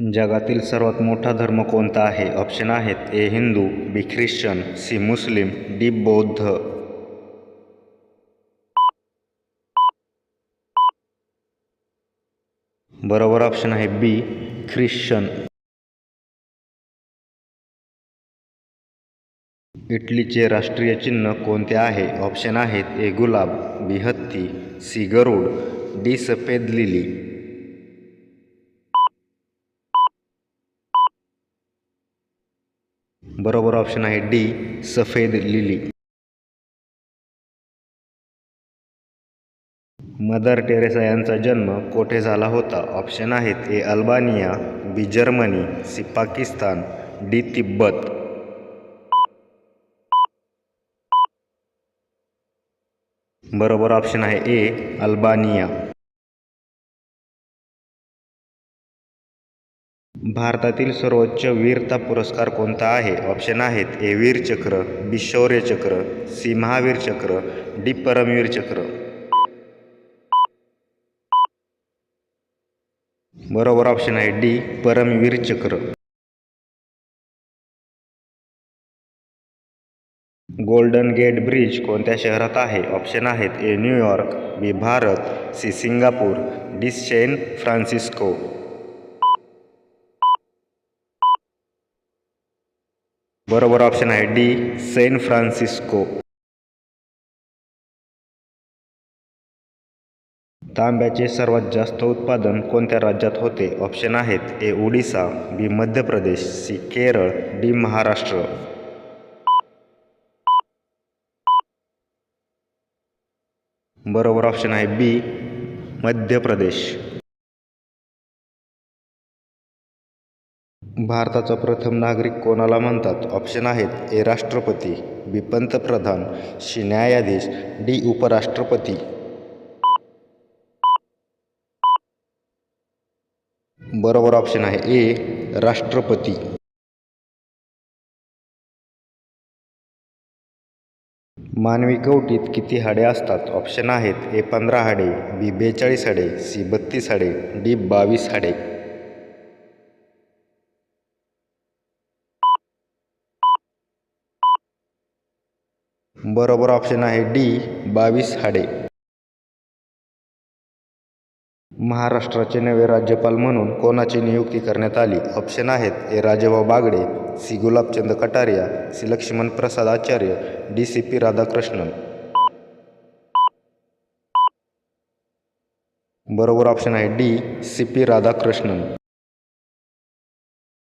जगातील सर्वात मोठा धर्म कोणता आहे? ऑप्शन आहेत A Hindu B Christian C Muslim D बौद्ध. बरोबर ऑप्शन आहे बी ख्रिश्चन. इटलीचे राष्ट्रीय चिन्ह कोणते आहे? ऑप्शन आहेत ए गुलाब बी हत्ती सी गरुड डी सफेद लिली. बरोबर ऑप्शन आहे डी सफेद लिली. मदर टेरेसा यांचा जन्म कोठे झाला होता? ऑप्शन आहेत A Albania B Germany C Pakistan D Tibet. बरोबर ऑप्शन आहे ए अल्बानिया. भारतातील सर्वोच्च वीरता पुरस्कार कोणता आहे? ऑप्शन आहेत ए वीर चक्र बी शौर्य चक्र सी महावीर चक्र डी परमवीर चक्र. बरोबर ऑप्शन आहे डी परमवीर चक्र. गोल्डन गेट ब्रिज कोणत्या शहरात आहे? ऑप्शन आहेत A New York B Bharat C Singapore D San Francisco. बरोबर ऑप्शन आहे डी सैन फ्रान्सिस्को. तांब्याचे सर्वात जास्त उत्पादन कोणत्या राज्यात होते? ऑप्शन आहेत A Odisha B Madhya Pradesh C Kerala D Maharashtra. बरोबर ऑप्शन आहे बी मध्य प्रदेश भारताचा प्रथम नागरिक कोणाला म्हणतात? ऑप्शन आहेत. ए राष्ट्रपती बी पंतप्रधान सी न्यायाधीश डी उपराष्ट्रपती. बरोबर ऑप्शन आहे. ए राष्ट्रपती. मानवी कवटीत किती हाडे असतात? ऑप्शन आहेत. ए पंधरा हाडे बी बेचाळीस हाडे सी बत्तीस हाडे डी बावीस हाडे. बरोबर ऑप्शन आहे डी बावीस हाडे. महाराष्ट्राचे नवे राज्यपाल म्हणून कोणाची नियुक्ती करण्यात आली? ऑप्शन आहेत A. Rajebhau Bagade C. Gulabchand Kataria C. Laxman Prasad Acharya D. C. P. Radhakrishnan. बरोबर ऑप्शन आहे डी सी. पी. राधाकृष्णन.